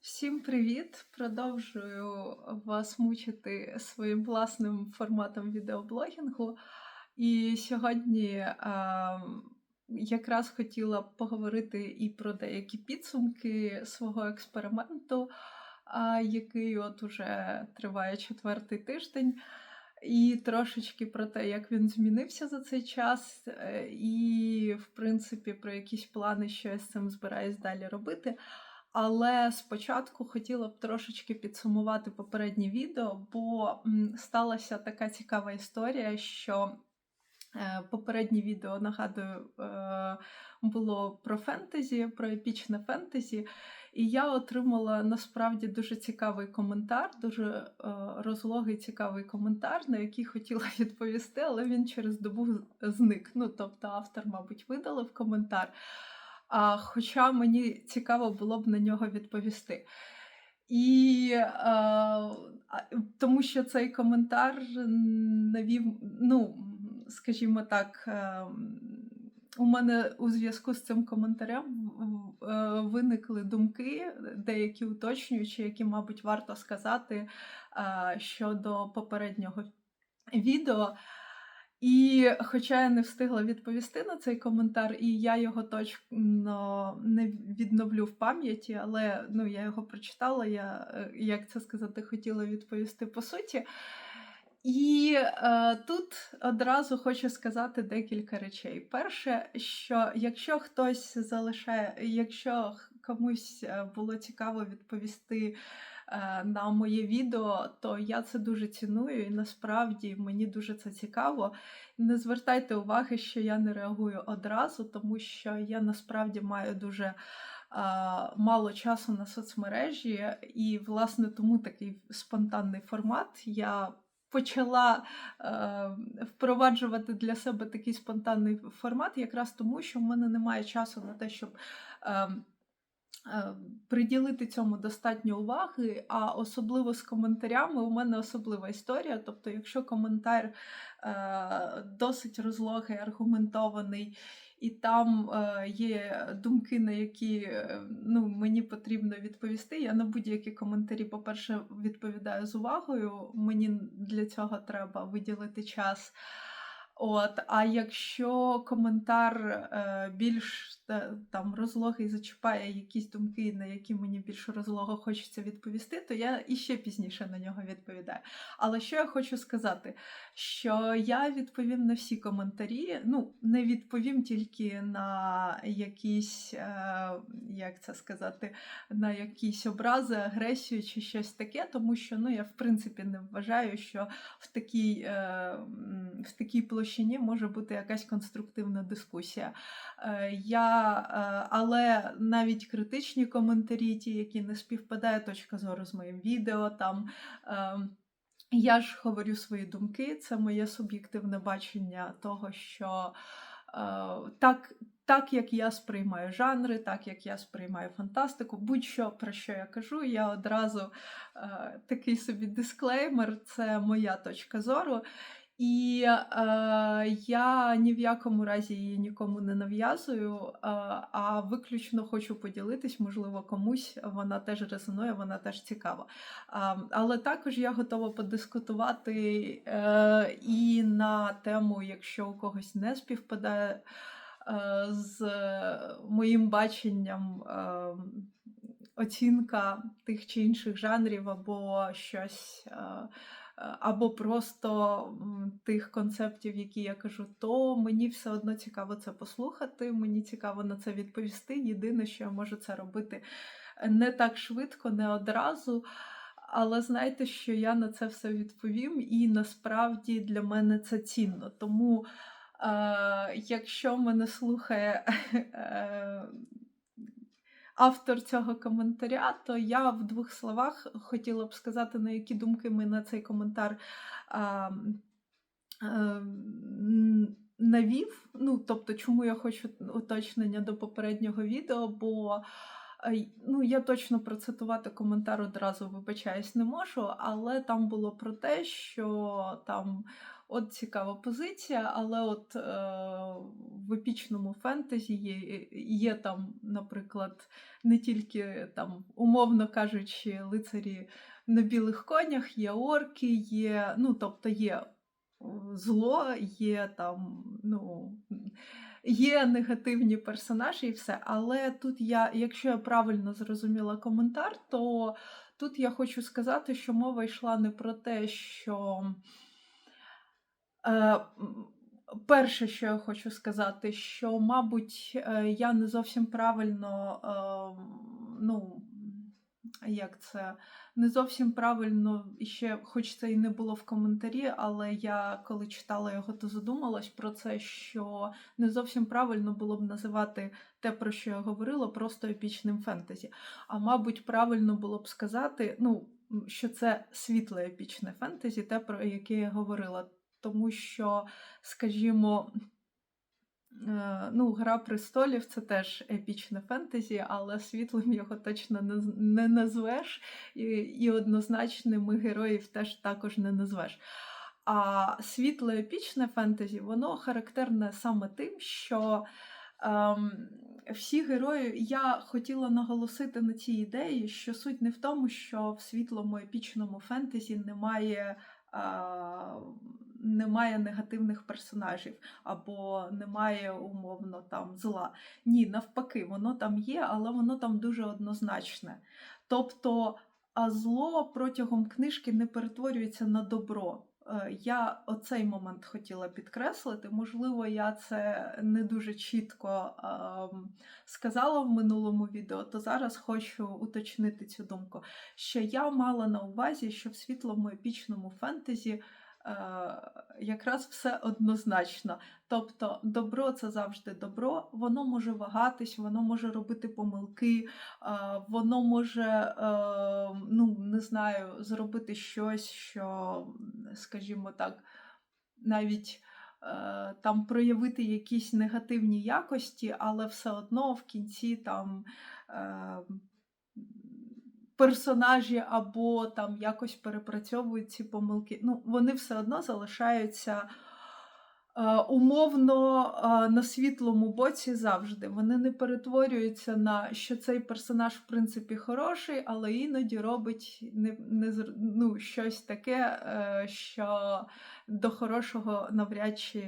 Всім привіт! Продовжую вас мучити своїм власним форматом відеоблогінгу. І сьогодні ем, якраз хотіла поговорити і про деякі підсумки свого експерименту, а, який от уже триває четвертий тиждень. І трошечки про те, як він змінився за цей час, е, і, в принципі, про якісь плани, що я з цим збираюсь далі робити. Але спочатку хотіла б трошечки підсумувати попереднє відео, бо сталася така цікава історія, що е, попереднє відео, нагадую, е, було про фентезі, про епічне фентезі. І я отримала насправді дуже цікавий коментар, дуже е, розлогий цікавий коментар, на який хотіла відповісти, але він через добу зник. Ну, тобто автор, мабуть, видалив коментар. А, Хоча мені цікаво було б на нього відповісти. І а, тому що цей коментар навів, ну, скажімо так, е, у мене у зв'язку з цим коментарем е, виникли думки, деякі уточнюючі, які, мабуть, варто сказати е, щодо попереднього відео. І хоча я не встигла відповісти на цей коментар, і я його точно не відновлю в пам'яті, але ну, я його прочитала, я, е, як це сказати, хотіла відповісти по суті. І е, тут одразу хочу сказати декілька речей. Перше, що якщо хтось залишає, якщо комусь е, було цікаво відповісти на моє відео, то я це дуже ціную, і насправді мені дуже це цікаво. Не звертайте уваги, що я не реагую одразу, тому що я насправді маю дуже. а, Мало часу на соцмережі, і, власне, тому такий спонтанний формат. Я почала е, впроваджувати для себе такий спонтанний формат, якраз тому, що в мене немає часу на те, щоб. Е, е, Приділити цьому достатньо уваги, а особливо з коментарями у мене особлива історія. Тобто, якщо коментар е, досить розлогий, аргументований, і там е, є думки, на які е, ну, мені потрібно відповісти. Я на будь-які коментарі, по-перше, відповідаю з увагою. Мені для цього треба виділити час. От, а якщо коментар е, більш там розлогий зачіпає якісь думки, на які мені більш розлого хочеться відповісти, то я іще пізніше на нього відповідаю. Але що я хочу сказати, що я відповім на всі коментарі. Ну, не відповім тільки на якісь, е, як це сказати, на якісь образи, агресію чи щось таке, тому що ну, я в принципі не вважаю, що в такій, е, в такій площині може бути якась конструктивна дискусія. Е, я, але навіть критичні коментарі, ті, які не співпадає точка зору з моїм відео, там. Е, я ж говорю свої думки, це моє суб'єктивне бачення того, що е, так, так як я сприймаю жанри, так як я сприймаю фантастику, будь-що про що я кажу, я одразу е, такий собі дисклеймер, це моя точка зору. І е, я ні в якому разі її нікому не нав'язую, е, а виключно хочу поділитись, можливо, комусь вона теж резонує, вона теж цікава. А, але також я готова подискутувати е, і на тему, якщо у когось не співпадає е, з моїм баченням. Е, Оцінка тих чи інших жанрів або щось е, або просто тих концептів, які я кажу, то мені все одно цікаво це послухати, мені цікаво на це відповісти. Єдине, що я можу це робити не так швидко, не одразу. Але знайте, що я на це все відповім, і насправді для мене це цінно. Тому, е, якщо мене слухає е, автор цього коментаря, то я в двох словах хотіла б сказати, на які думки ми на цей коментар а, а, навів. Ну, тобто, чому я хочу уточнення до попереднього відео, бо ну, я точно процитувати коментар одразу вибачаюсь не можу, але там було про те, що там от цікава позиція, але от е, в епічному фентезі є, є там, наприклад, не тільки там, умовно кажучи, лицарі на білих конях, є орки, є, ну, тобто є зло, є там, ну. Є негативні персонажі і все. Але тут я, якщо я правильно зрозуміла коментар, то тут я хочу сказати, що мова йшла не про те, що. Е, Перше, що я хочу сказати, що, мабуть, е, я не зовсім правильно, е, ну, як це, не зовсім правильно, ще, хоч це і не було в коментарі, але я коли читала його, то задумалась про це, що не зовсім правильно було б називати те, про що я говорила, просто епічним фентезі. А мабуть, правильно було б сказати, ну, що це світле епічне фентезі, те, про яке я говорила. Тому що, скажімо, Е, ну, Гра престолів це теж епічне фентезі, але світлим його точно не назвеш, і і однозначними героїв теж також не назвеш. А світле епічне фентезі, воно характерне саме тим, що ем, всі герої, я хотіла наголосити на цій ідеї, що суть не в тому, що в світлому епічному фентезі немає. Е, немає негативних персонажів, або немає умовно там зла. Ні, навпаки, воно там є, але воно там дуже однозначне. Тобто, а зло протягом книжки не перетворюється на добро. Е, я оцей момент хотіла підкреслити. Можливо, я це не дуже чітко е, сказала в минулому відео, то зараз хочу уточнити цю думку. Що я мала на увазі, що в світлому епічному фентезі якраз все однозначно. Тобто, добро це завжди добро, воно може вагатись, воно може робити помилки, е, воно може, е, ну, не знаю, зробити щось, що, скажімо так, навіть. Там проявити якісь негативні якості, але все одно в кінці там персонажі або там якось перепрацьовують ці помилки. Ну, вони все одно залишаються. Е, умовно е, на світлому боці завжди. Вони не перетворюються на що цей персонаж, в принципі, хороший, але іноді робить не, не, ну, щось таке, е, що до хорошого навряд чи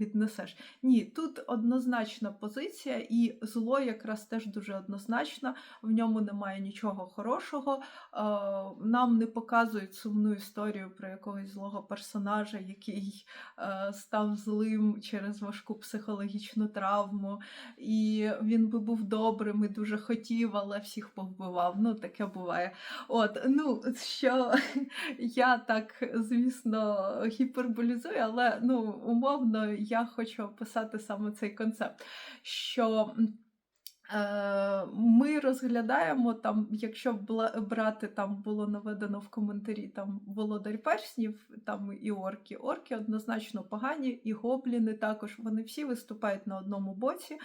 віднесеш. Ні, тут однозначна позиція, і зло якраз теж дуже однозначно, в ньому немає нічого хорошого. Нам не показують сумну історію про якогось злого персонажа, який став злим через важку психологічну травму, і він би був добрим і дуже хотів, але всіх повбивав. Ну, таке буває. От, ну, що я так, звісно, гіперболізую, але ну, умовно я хочу описати саме цей концепт. що Е, ми розглядаємо там, якщо брати, там було наведено в коментарі там володар перснів, там і орки. Орки однозначно погані, і гобліни також. Вони всі виступають на одному боці.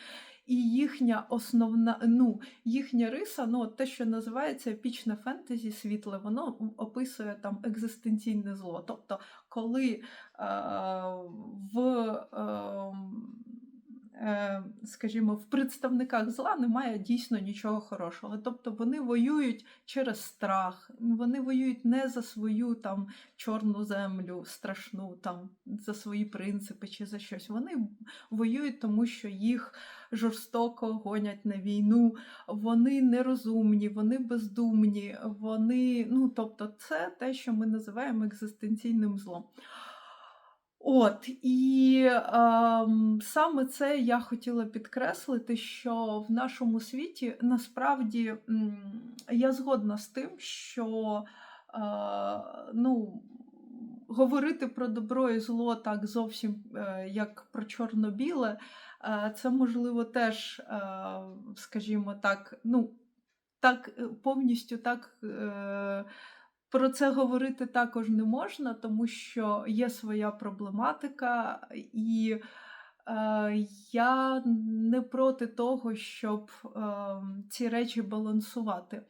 І їхня основна, ну, їхня риса, ну, те, що називається епічне фентезі світле, воно описує там екзистенційне зло. Тобто, коли е, в е, Е, скажімо, в представниках зла немає дійсно нічого хорошого. Тобто вони воюють через страх, вони воюють не за свою там чорну землю, страшну, там, за свої принципи чи за щось. Вони воюють, тому що їх жорстоко гонять на війну, вони нерозумні, вони бездумні, вони, ну тобто, це те, що ми називаємо екзистенційним злом. От, і е, саме це я хотіла підкреслити, що в нашому світі насправді я згодна з тим, що е, ну, говорити про добро і зло так зовсім е, як про чорно-біле, це можливо теж, е, скажімо так, ну, так повністю так. Е, про це говорити також не можна, тому що є своя проблематика, і е, я не проти того, щоб е, ці речі балансувати.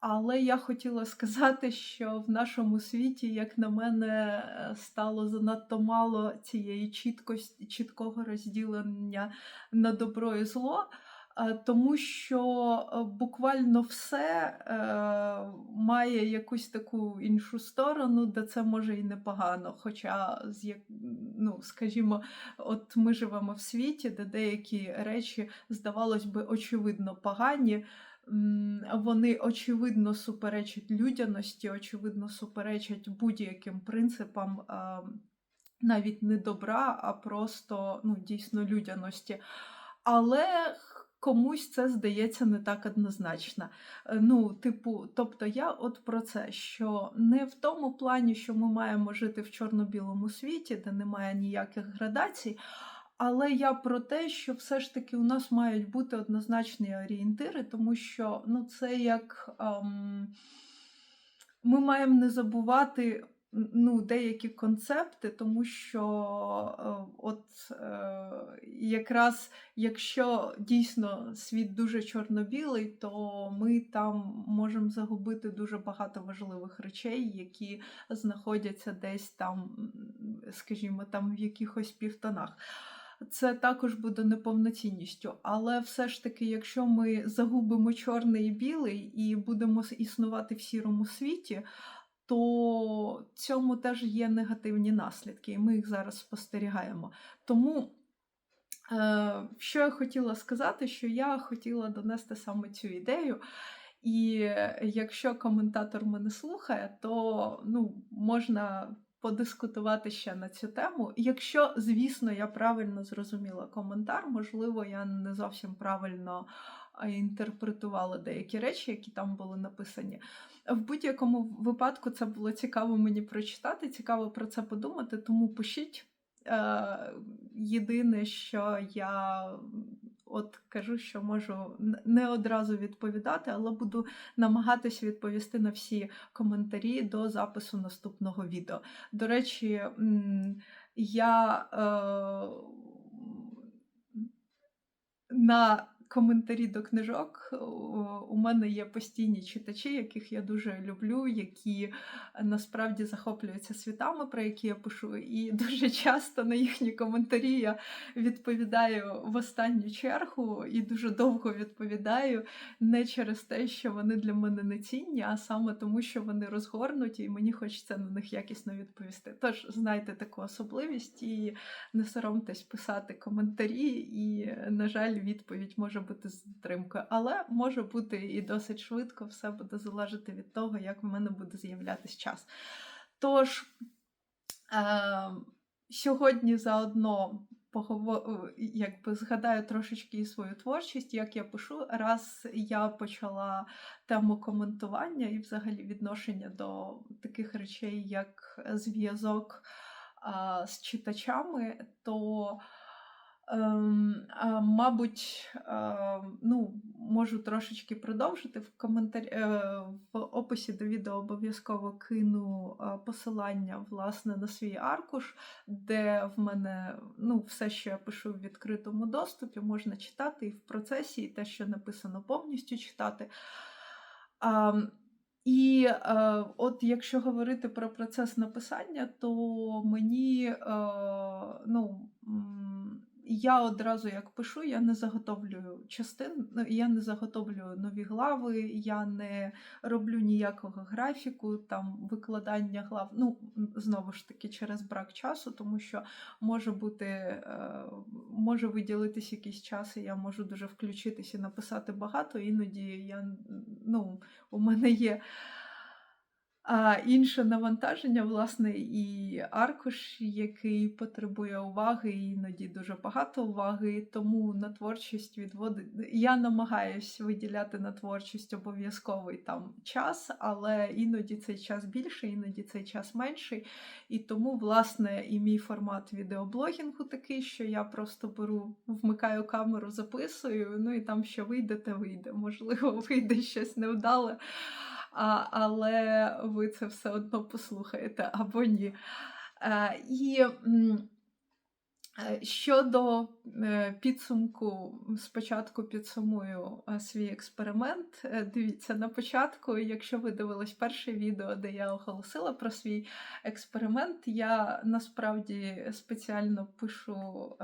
Але я хотіла сказати, що в нашому світі, як на мене, е, стало занадто мало цієї чіткості, чіткого розділення на добро і зло. Е, тому що е, буквально все має якусь таку іншу сторону, де це може і непогано. Хоча, ну, скажімо, от ми живемо в світі, де деякі речі, здавалось би, очевидно погані. Вони очевидно суперечать людяності, очевидно суперечать будь-яким принципам. навіть не добра, а просто ну, дійсно людяності. Але комусь це здається не так однозначно. Е, Ну, типу, тобто я от про це, що не в тому плані, що ми маємо жити в чорно-білому світі, де немає ніяких градацій. Але я про те, що все ж таки у нас мають бути однозначні орієнтири, тому що ну, це як ем, ми маємо не забувати ну, деякі концепти, тому що е, от е, якраз якщо дійсно світ дуже чорно-білий, то ми там можемо загубити дуже багато важливих речей, які знаходяться десь там, скажімо, там в якихось півтонах. Це також буде неповноцінністю, але все ж таки, якщо ми загубимо чорний і білий і будемо існувати в сірому світі, то цьому теж є негативні наслідки, і ми їх зараз спостерігаємо. Тому, е, що я хотіла сказати, що я хотіла донести саме цю ідею. І е, якщо коментатор мене слухає, то ну, можна подискутувати ще на цю тему. Якщо, звісно, я правильно зрозуміла коментар, можливо, я не зовсім правильно інтерпретувала деякі речі, які там були написані. В будь-якому випадку це було цікаво мені прочитати, цікаво про це подумати, тому пишіть. Е, Єдине, що я от кажу, що можу не одразу відповідати, але буду намагатися відповісти на всі коментарі до запису наступного відео. До речі, я е, на коментарі до книжок у мене є постійні читачі, яких я дуже люблю, які е, насправді захоплюються світами, про які я пишу. І дуже часто на їхні коментарі я відповідаю в останню чергу і дуже довго відповідаю не через те, що вони для мене не цінні, а саме тому, що вони розгорнуті, і мені хочеться на них якісно відповісти. Тож знайте таку особливість і не соромтесь писати коментарі, і, на жаль, відповідь може бути з затримкою, але може бути і досить швидко, все буде залежати від того, як в мене буде з'являтись час. Тож, е, сьогодні заодно погово... якби згадаю трошечки і свою творчість, як я пишу, раз я почала тему коментування і взагалі відношення до таких речей, як зв'язок а, з читачами, то мабуть, е, ну, можу трошечки продовжити. В коментарі е, в описі до відео обов'язково кину е, посилання власне на свій аркуш, де в мене ну, все, що я пишу в відкритому доступі, можна читати і в процесі, і те, що написано, повністю читати. І е, от якщо говорити про процес написання, то мені е, ну, я одразу як пишу, я не заготовлюю частин, ну, я не заготовлюю нові глави, я не роблю ніякого графіку, там викладання глав. Ну, знову ж таки, через брак часу, тому що може бути, е, може виділитись якийсь час, і я можу дуже включитись і написати багато. Іноді я ну, у мене є. А інше навантаження, власне, і аркуш, який потребує уваги, іноді дуже багато уваги. Тому на творчість відводить. Я намагаюсь виділяти на творчість обов'язковий там час, але іноді цей час більший, іноді цей час менший. І тому, власне, і мій формат відеоблогінгу такий, що я просто беру, вмикаю камеру, записую, ну і там що вийде, те вийде. Можливо, вийде щось невдале а, але ви це все одно послухаєте або ні. А, і Е, щодо е, підсумку, спочатку підсумую е, свій експеримент. Дивіться, на початку, якщо ви дивились перше відео, де я оголосила про свій експеримент, я насправді спеціально пишу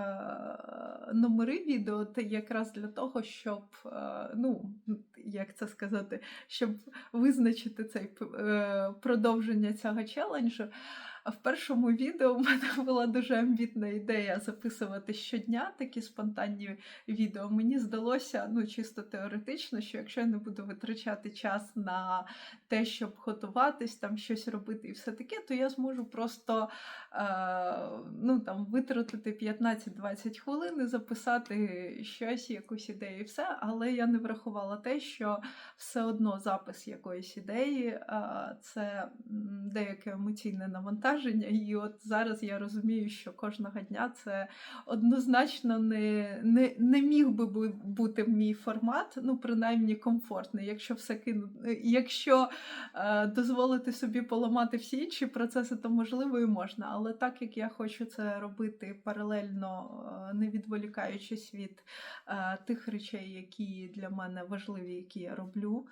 номери відео якраз для того, щоб, ну, як це сказати, щоб визначити цей продовження цього челенджу. В першому відео в мене була дуже амбітна ідея записувати щодня такі спонтанні відео. Мені здалося, ну чисто теоретично, що якщо я не буду витрачати час на те, щоб готуватись, там щось робити і все таке, то я зможу просто е, ну, там, витратити 15-20 хвилин і записати щось, якусь ідею і все. Але я не врахувала те, що все одно запис якоїсь ідеї е, це деяке емоційне навантаження навантаження. І от зараз я розумію, що кожного дня це однозначно не не, не міг би бути мій формат, ну принаймні комфортний. Якщо все кину, якщо е, дозволити собі поламати всі інші процеси, то можливо і можна. Але так як я хочу це робити паралельно, е, не відволікаючись від е, тих речей, які для мене важливі, які я роблю,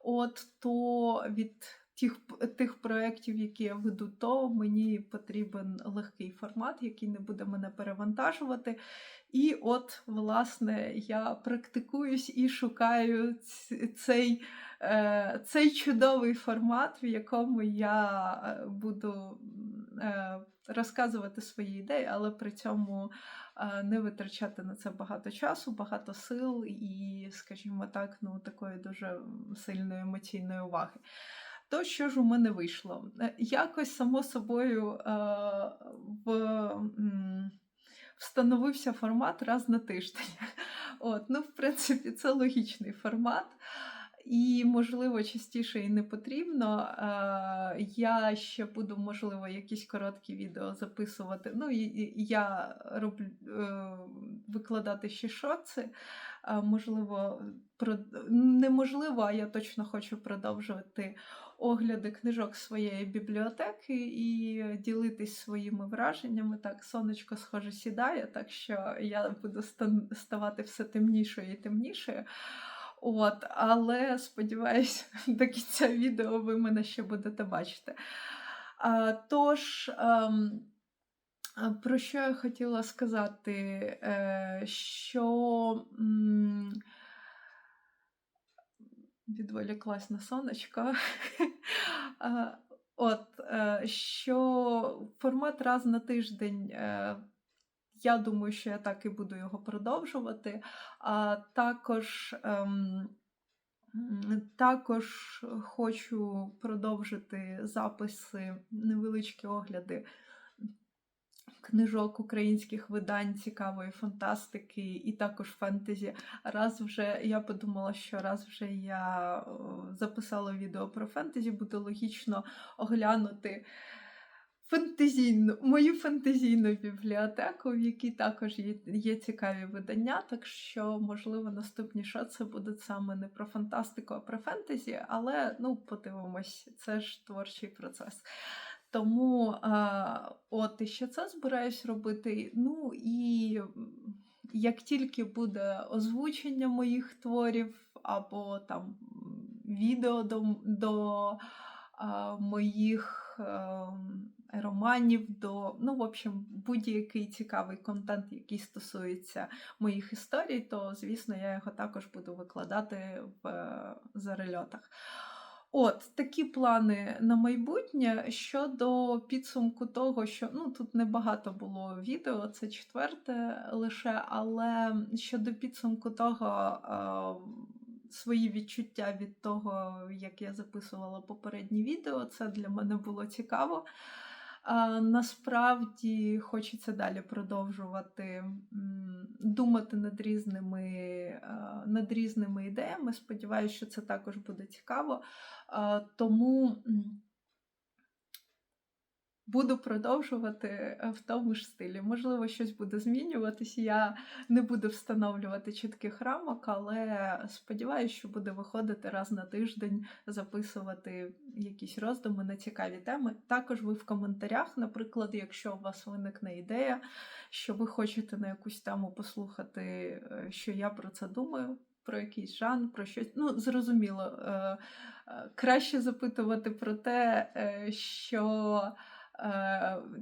от то від тих тих проєктів, які я веду, то мені потрібен легкий формат, який не буде мене перевантажувати. І от, власне, я практикуюсь і шукаю цей е, цей чудовий формат, в якому я е, буду е, розказувати свої ідеї, але при цьому не витрачати на це багато часу, багато сил і, скажімо так, ну такої дуже сильної емоційної уваги. То що ж у мене вийшло? Е, якось само собою е, в, встановився формат раз на тиждень. От, Ну, в принципі, це логічний формат. І, можливо, частіше і не потрібно. Е, я ще буду, можливо, якісь короткі відео записувати. Ну, я роблю викладати ще шоци. Можливо, неможливо, а я точно хочу продовжувати огляди книжок своєї бібліотеки і ділитись своїми враженнями. Так, сонечко, схоже, сідає, так що я буду ставати все темнішою і темнішою. От, Але сподіваюся, до кінця відео ви мене ще будете бачити. А, Тож, ем, про що я хотіла сказати? Е, що відволіклась на сонечко. От, е, що формат раз на тиждень. Е, я думаю, що я так і буду його продовжувати. А також ем, також хочу продовжити записи, невеличкі огляди книжок українських видань, цікавої фантастики і також фентезі. Раз вже я подумала, що раз вже я записала відео про фентезі, буде логічно оглянути. Фантазійну, мою фантазійну бібліотеку, в якій також є цікаві видання, так що, можливо, наступні шоци будуть саме не про фантастику, а про фентезі, але ну, подивимось, це ж творчий процес. Тому от ще це збираюсь робити. Ну і як тільки буде озвучення моїх творів, або там відео до до а, моїх а, романів, до, ну, в общем, будь-який цікавий контент, який стосується моїх історій, то, звісно, я його також буду викладати в зарельотах. От такі плани на майбутнє щодо підсумку того, що ну тут небагато було відео, це четверте лише, але щодо підсумку того, свої відчуття від того, як я записувала попередні відео, це для мене було цікаво. Насправді хочеться далі продовжувати думати над різними над різними ідеями. Сподіваюся, що це також буде цікаво. Тому буду продовжувати е, в тому ж стилі. Можливо, щось буде змінюватись. Я не буду встановлювати чітких рамок, але сподіваюся, що буде виходити раз на тиждень, записувати якісь роздуми на цікаві теми. Також ви в коментарях, наприклад, якщо у вас виникне ідея, що ви хочете на якусь тему послухати, е, що я про це думаю. Про якийсь жанр, про щось. Ну, зрозуміло, е, краще запитувати про те, що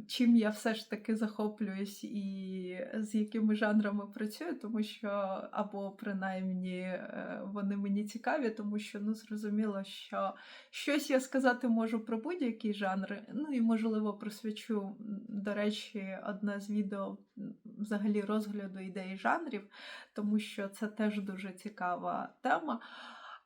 чим я все ж таки захоплююсь і з якими жанрами працюю, тому що, або принаймні е, вони мені цікаві, тому що ну, зрозуміло, що щось я сказати можу про будь-які жанри. Ну і можливо присвячу, до речі, одне з відео взагалі розгляду ідей жанрів, тому що це теж дуже цікава тема.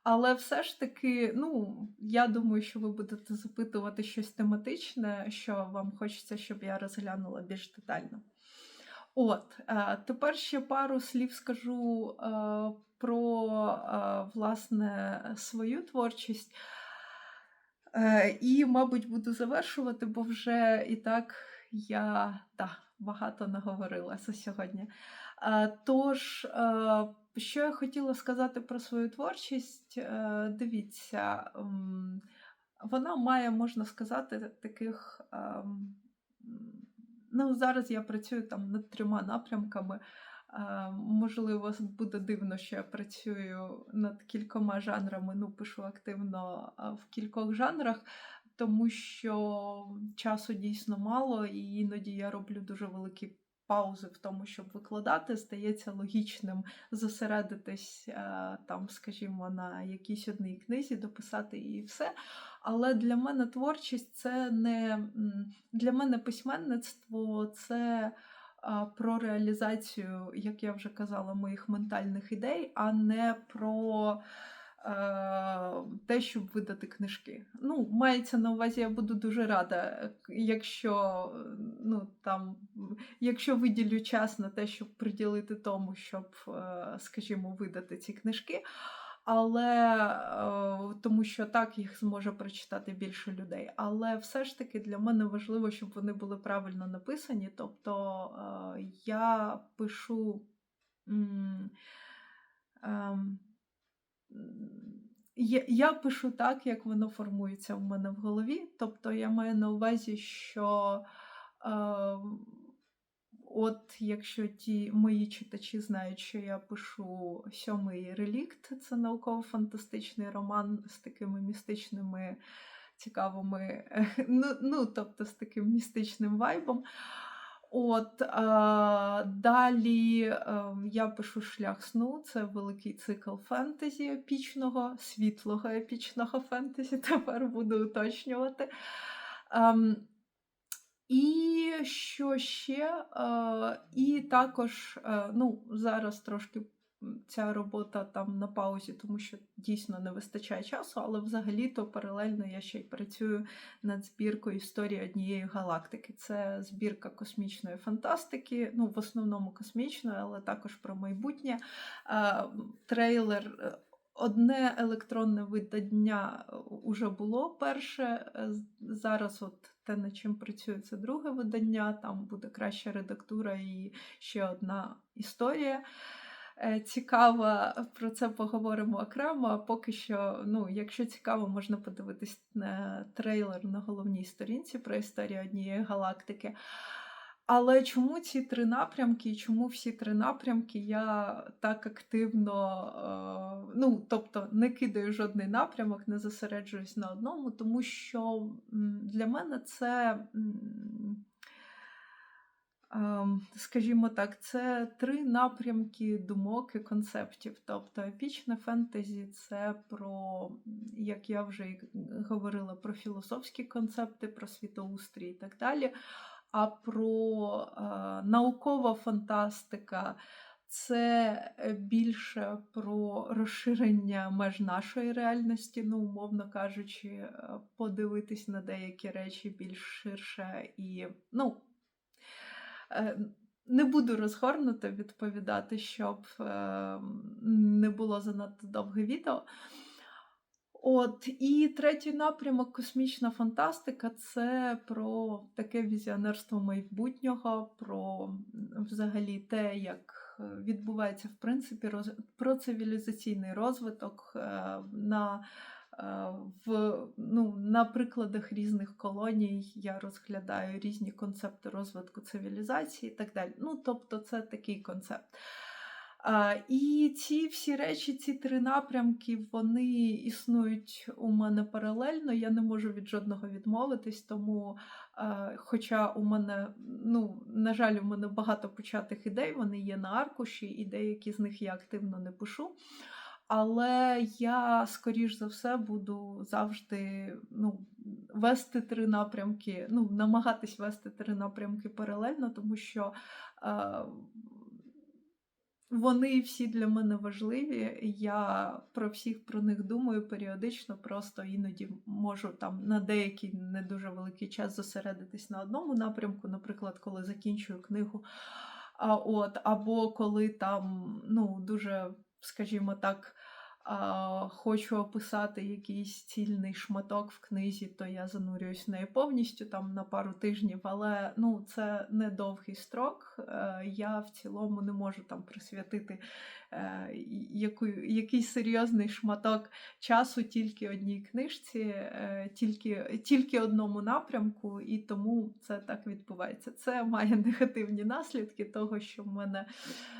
Але все ж таки, ну, я думаю, що ви будете запитувати щось тематичне, що вам хочеться, щоб я розглянула більш детально. От, е, тепер ще пару слів скажу е, про е, власне свою творчість. І, мабуть, буду завершувати, бо вже і так я да, багато наговорила за сьогодні. Тож, що я хотіла сказати про свою творчість, Е, дивіться, вона має, можна сказати, таких. ем, Ну, зараз я працюю там над трьома напрямками. Е, Можливо, буде дивно, що я працюю над кількома жанрами, ну, пишу активно в кількох жанрах, тому що часу дійсно мало, і іноді я роблю дуже великі паузи в тому, щоб викладати. Здається логічним зосередитись е, там, скажімо, на якійсь одній книзі, дописати її все. Але для мене творчість це не для мене письменництво це про реалізацію, як я вже казала, моїх ментальних ідей, а не про е, те, щоб видати книжки. Ну, мається на увазі, я буду дуже рада, е, якщо, е, ну, там, якщо виділю час на те, щоб приділити тому, щоб, е, скажімо, видати ці книжки. Але е, тому що так їх зможе прочитати більше людей. Але все ж таки для мене важливо, щоб вони були правильно написані. Тобто е, я пишу. ем, Я, я пишу так, як воно формується в мене в голові. Тобто я маю на увазі, що е, От якщо ті мої читачі знають, що я пишу сьомий релікт, це науково-фантастичний роман з такими містичними цікавими, ну, ну тобто з таким містичним вайбом. От а, далі ем, я пишу Шлях сну, це великий цикл фентезі епічного, світлого епічного фентезі. Тепер буду уточнювати. Ем, і що ще? Е, і також, е, ну, зараз трошки ця робота там на паузі, тому що дійсно не вистачає часу, але взагалі-то паралельно я ще й працюю над збіркою історії однієї галактики. Це збірка космічної фантастики, ну, в основному космічної, але також про майбутнє. Е, Трейлер. е, Одне електронне видання е, уже було перше. е, Зараз от те, над чим працюю, це друге видання. Там буде краща редактура і ще одна історія. Е, Цікава, про це поговоримо окремо. А поки що, ну, якщо цікаво, можна подивитись на трейлер на головній сторінці про історію однієї галактики. Але чому ці три напрямки, і чому всі три напрямки я так активно, е, ну, тобто не кидаю жодний напрямок, не зосереджуюсь на одному, тому що для мене це, скажімо так, це три напрямки думок і концептів. Тобто епічне фентезі це про, як я вже говорила, про філософські концепти, про світоустрій і так далі. А про е, наукова фантастика це більше про розширення меж нашої реальності, ну, умовно кажучи, е, подивитись на деякі речі більш ширше і, ну, не буду розгорнуто відповідати, щоб е, не було занадто довге відео. От, і третій напрямок космічна фантастика це про таке візіонерство майбутнього, про взагалі те, як е, відбувається в принципі роз... про цивілізаційний розвиток е, на, е, в, ну, на прикладах різних колоній я розглядаю різні концепти розвитку цивілізації і так далі. Ну, тобто, це такий концепт. А, і ці всі речі, ці три напрямки, вони існують у мене паралельно. Я не можу від жодного відмовитись, тому, е, хоча у мене, ну, на жаль, у мене багато початих ідей, вони є на аркуші, і деякі з них я активно не пишу. Але я, скоріш за все, буду завжди ну, вести три напрямки, ну, намагатись вести три напрямки паралельно, тому що. Е, вони всі для мене важливі. Я про всіх про них думаю періодично, просто іноді можу там на деякий не дуже великий час зосередитись на одному напрямку, наприклад, коли закінчую книгу. А от, або коли там ну, дуже, скажімо так, хочу описати якийсь цільний шматок в книзі, то я занурююсь в неї повністю там на пару тижнів, але ну, це не довгий строк. Е, Я в цілому не можу там присвятити яку, якийсь серйозний шматок часу тільки одній книжці, е, тільки, тільки одному напрямку, і тому це так відбувається. Це має негативні наслідки того, що в мене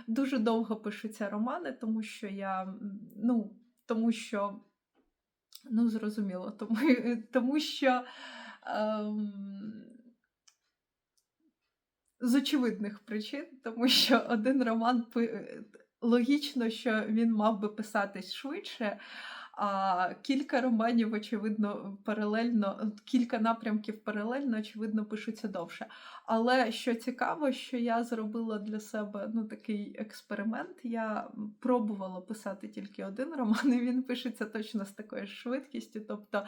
дуже довго пишуться романи, тому що я ну, тому що, ну, зрозуміло, тому, тому що ем, з очевидних причин, тому що один роман логічно, що він мав би писатись швидше. А кілька романів, очевидно, паралельно, кілька напрямків паралельно, очевидно, пишуться довше. Але що цікаво, що я зробила для себе ну, такий експеримент. Я пробувала писати тільки один роман, і він пишеться точно з такою швидкістю. Тобто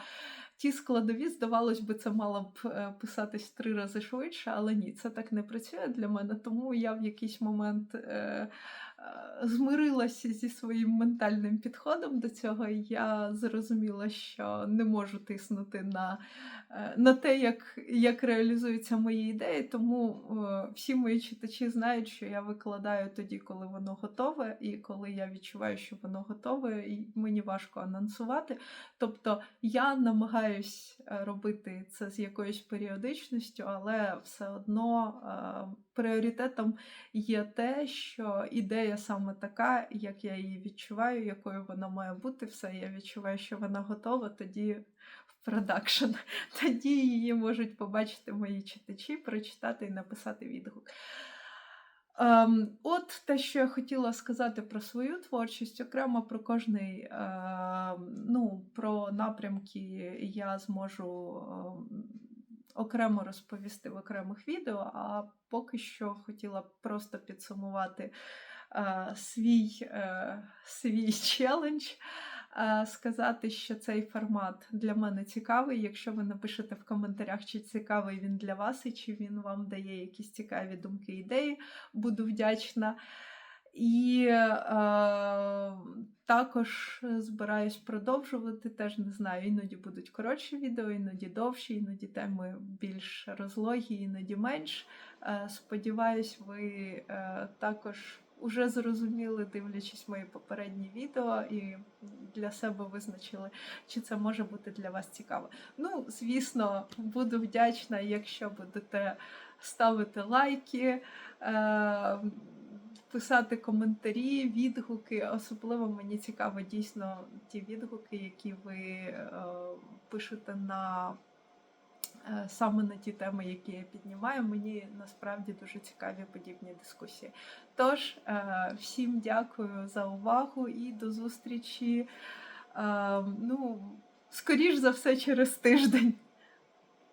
ті складові, здавалось би, це мало б е, писатись три рази швидше, але ні, це так не працює для мене. Тому я в якийсь момент. Е, Змирилася зі своїм ментальним підходом до цього, я зрозуміла, що не можу тиснути на е, на те, як як реалізуються мої ідеї. Тому е, всі мої читачі знають, що я викладаю тоді, коли воно готове, і коли я відчуваю, що воно готове, і мені важко анонсувати. Тобто я намагаюсь е, робити це з якоюсь періодичністю, але все одно пріоритетом є те, що ідея саме така, як я її відчуваю, якою вона має бути. Все, я відчуваю, що вона готова, тоді в продакшн. Тоді її можуть побачити мої читачі, прочитати і написати відгук. Ем, От те, що я хотіла сказати про свою творчість, окремо про кожний, е, ну, про напрямки я зможу. Е, окремо розповісти в окремих відео, а поки що хотіла просто підсумувати е, свій, е, свій челендж. Е, сказати, що цей формат для мене цікавий. Якщо ви напишете в коментарях, чи цікавий він для вас, і чи він вам дає якісь цікаві думки, ідеї, буду вдячна. І е, також збираюсь продовжувати. Теж не знаю, іноді будуть коротші відео, іноді довші, іноді теми більш розлогі, іноді менш. Е, сподіваюсь, ви е, також уже зрозуміли, дивлячись мої попередні відео, і для себе визначили, чи це може бути для вас цікаво. Ну, звісно, буду вдячна, якщо будете ставити лайки. Писати коментарі, відгуки. Особливо мені цікаво дійсно ті відгуки, які ви е, пишете на е, саме на ті теми, які я піднімаю. Мені насправді дуже цікаві подібні дискусії. Тож, е, всім дякую за увагу і до зустрічі. Ну, скоріш за все, через тиждень.